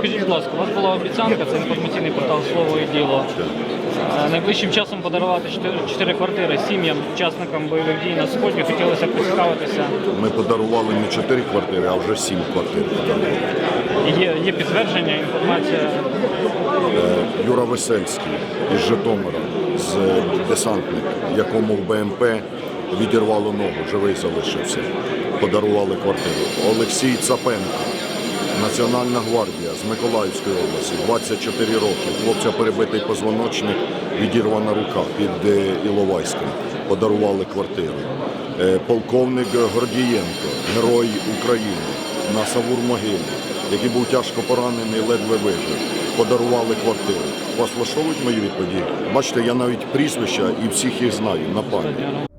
Скажіть, будь ласка, у вас була обіцянка, це інформаційний портал Слово і діло. Е, Найближчим часом подарувати 4, 4 квартири сім'ям, учасникам бойових дій на сході. Хотілося б поцікавитися. Ми подарували не 4 квартири, а вже 7 квартир. подарували. Є, є підтвердження, інформація. Юра Весельський із Житомира, з десантник, якому в БМП відірвало ногу, живий залишився. Подарували квартиру. Олексій Цапенко, Національна гвардія з Миколаївської області, 24 роки. Хлопця перебитий позвоночник, відірвана рука під е, Іловайськом. Подарували квартиру. Е, Полковник Гордієнко, герой України на Савур-Могилі, який був тяжко поранений, ледве вижив. Подарували квартиру. Вас мої відповіді? Бачите, я навіть прізвища і всіх їх знаю на пам'ять.